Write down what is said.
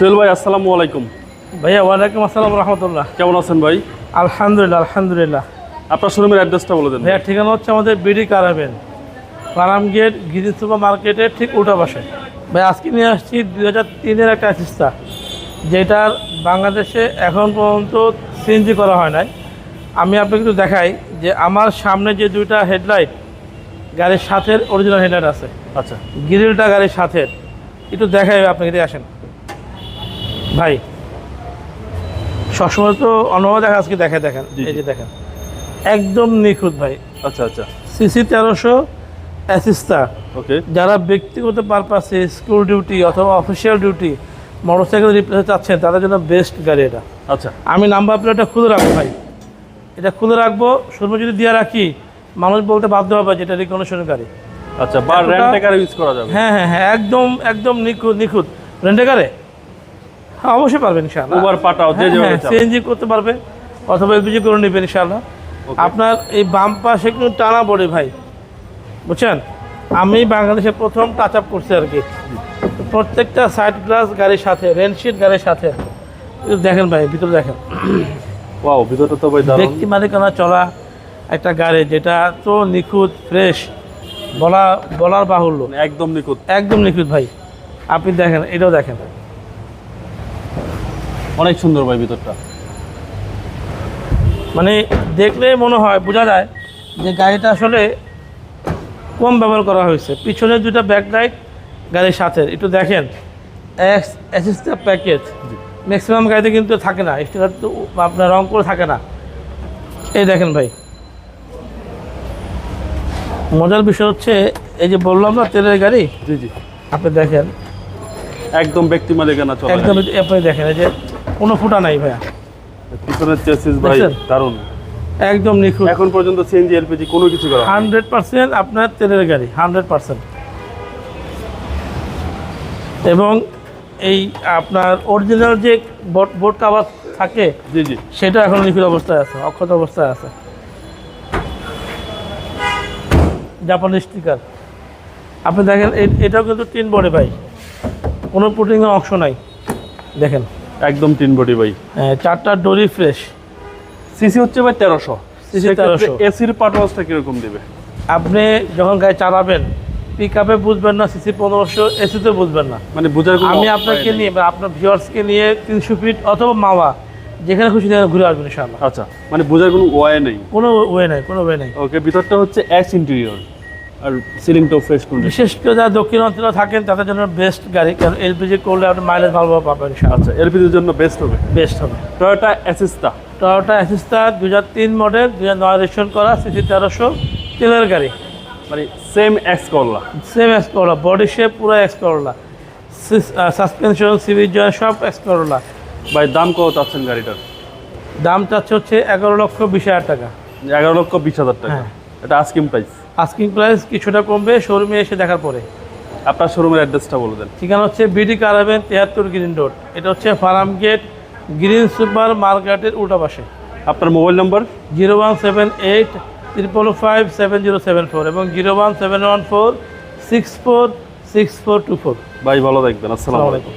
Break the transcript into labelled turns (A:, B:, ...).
A: সোহেল ভাই আসসালামু আলাইকুম।
B: ভাইয়া ওয়ালাইকুম আসসালাম রহমতুল্লাহ।
A: কেমন আছেন ভাই?
B: আলহামদুলিল্লাহ আলহামদুলিল্লাহ।
A: আপনার শোরুমের অ্যাড্রেসটা বলে দেন
B: ভাইয়া ঠিকানা হচ্ছে আমাদের বিডি কারাবেন পারাম গেট গিরি সুপার মার্কেটের ঠিক উল্টা পাশে। ভাই আজকে নিয়ে আসছি দুই হাজার তিনের একটা অ্যাসিস্তা যেটার বাংলাদেশে এখন পর্যন্ত সিএনজি করা হয় নাই। আমি আপনাকে একটু দেখাই যে আমার সামনে যে দুইটা হেডলাইট গাড়ির সাথে অরিজিনাল হেডলাইট আছে।
A: আচ্ছা।
B: গ্রিলটা গাড়ির সাথে একটু দেখাই আপনাকে আসেন। ভাই সবসময় তো অন্যভাবে দেখা আজকে দেখে দেখেন এই যে দেখেন। একদম নিখুঁত ভাই।
A: আচ্ছা আচ্ছা।
B: সিসি তেরোশো অ্যাসিস্তা
A: ওকে।
B: যারা ব্যক্তিগত পারপাসে স্কুল ডিউটি অথবা official duty motor motorcycle replace চাচ্ছেন তাদের জন্য বেস্ট গাড়ি এটা।
A: আচ্ছা।
B: আমি নাম্বার প্লেটটা খুলে রাখব ভাই। এটা খুলে রাখব শুরু যদি দিয়ে রাখি মানুষ বলতে বাধ্য হবে যে এটা রিকনেশনের গাড়ি।
A: আচ্ছা বা র্যান্ট টেকার ইউজ করা যাবে।
B: হ্যাঁ হ্যাঁ হ্যাঁ একদম একদম নিখুঁত নিখুঁত। রেন্টে গাড়ে? হ্যাঁ অবশ্যই পারবেন ইনশাআল্লাহ।
A: উবার পাঠাও যে
B: হ্যাঁ,
A: যেভাবে
B: হ্যাঁ সিএনজি করতে পারবে অথবা এলপিজি করে নেবেন ইনশাআল্লাহ। আপনার এই বাম পাশে কিন্তু টানা পড়ে ভাই। বুঝছেন? আমি বাংলাদেশে প্রথম টাচ আপ করছি আর কি। প্রত্যেকটা সাইড গ্লাস গাড়ির সাথে রেনশিট গাড়ির সাথে। দেখেন ভাই ভিতরে দেখেন।
A: ওয়াও ভিতরটা তো ভাই
B: ব্যক্তি মালিকানা চলা একটা গাড়ি যেটা তো নিখুঁত ফ্রেশ বলা বলার বাহুল্য।
A: একদম নিখুঁত।
B: একদম নিখুঁত ভাই। আপনি দেখেন এটাও দেখেন।
A: অনেক সুন্দর ভাই ভিতরটা।
B: মানে দেখলে মনে হয় বোঝা যায় যে গাড়িটা আসলে কম ব্যবহার করা হয়েছে। পিছনে দুটা ব্যাকলাইট গাড়ির সাথে। একটু দেখেন অ্যাসিস্টার প্যাকেজ ম্যাক্সিমাম গাড়িতে কিন্তু থাকে না স্টিকার তো আপনার রং করে থাকে না। এই দেখেন ভাই। মজার বিষয় হচ্ছে এই যে বললাম না তেলের গাড়ি?
A: জি জি।
B: আপনি দেখেন।
A: একদম ব্যক্তি মালিকানা চলে।
B: একদম আপনি দেখেন এই যে কোনো ফুটা নাই ভাইয়া।
A: পিছনের চেসিস ভাই? দারুণ।
B: একদম নিখুঁত।
A: এখন পর্যন্ত সিএনজি এলপিজি কোনো কিছু করা।
B: হান্ড্রেড পার্সেন্ট আপনার তেলের গাড়ি হান্ড্রেড পার্সেন্ট। এবং এই আপনার অরিজিনাল যে বোর্ড বোর্ড কাভার থাকে
A: জি জি।
B: সেটা এখন নিখুঁত অবস্থায় আছে অক্ষত অবস্থায় আছে। জাপানি স্টিকার আপনি দেখেন এটাও কিন্তু তিন বডি ভাই। কোনো পুটিংয়ের অংশ নাই। দেখেন।
A: একদম তিন বডি ভাই।
B: হ্যাঁ, চারটা ডোরি ফ্রেশ।
A: সিসি হচ্ছে ভাই তেরোশো।
B: CC 1300
A: এসির পারফরমেন্সটা কীরকম দেবে?
B: আপনি যখন গাড়ি চালাবেন পিক আপে বুঝবেন না সিসি পনেরোশো এসিতে বুঝবেন না।
A: মানে বোঝার
B: আমি আপনাকে নিয়ে বা আপনার ভিউয়ার্সকে নিয়ে তিনশো ফিট অথবা মাওয়া যেখানে খুশি ঘুরে আসবেন ইনশাআল্লাহ।
A: আচ্ছা মানে বোঝার কোনো ওয়ে নেই?
B: কোনো ওয়ে নাই কোনো ওয়ে নাই।
A: ওকে ভিতরটা হচ্ছে এক্স ইন্টেরিয়র আর সিলিংটাও ফ্রেশ করুন
B: বিশেষ করে যারা দক্ষিণ অঞ্চলে থাকেন তাদের জন্য বেস্ট গাড়ি কারণ এলপিজি করলে আপনি মাইলেজ ভালোভাবে পাবেন
A: আচ্ছা এলপিজির জন্য বেস্ট হবে?
B: বেস্ট হবে।
A: টয়োটা অ্যাসিস্টা
B: টয়োটা অ্যাসিস্টা দু হাজার তিন মডেল দু হাজার নয় রেজিস্ট্রেশন করা সিসি তেরোশো তেলের গাড়ি।
A: মানে same X Corolla
B: same X Corolla body shape পুরো এক্স করলা সাসপেনশন সিভি জয় সব এক্স করলা
A: ভাই দাম কত চাচ্ছেন গাড়িটার?
B: দাম চাচ্ছে হচ্ছে এগারো লক্ষ বিশ হাজার টাকা।
A: এগারো লক্ষ বিশ হাজার টাকা।
B: হ্যাঁ।
A: এটা আস্কিং প্রাইস
B: আস্কিং প্রাইস কিছুটা কমবে শোরুমে এসে দেখার পরে।
A: আপনার শোরুমের অ্যাড্রেসটা বলে দেন।
B: ঠিকানা হচ্ছে বিডি কারাবেন তেহাত্তর গ্রিন রোড এটা হচ্ছে ফার্ম গেট গ্রিন সুপার মার্কেটের উল্টা পাশে।
A: আপনার mobile number
B: zero one seven eight triple five seven zero seven four এবং zero one seven one four six four six four two four
A: ভাই ভালো থাকবেন। আসসালামু
B: আলাইকুম।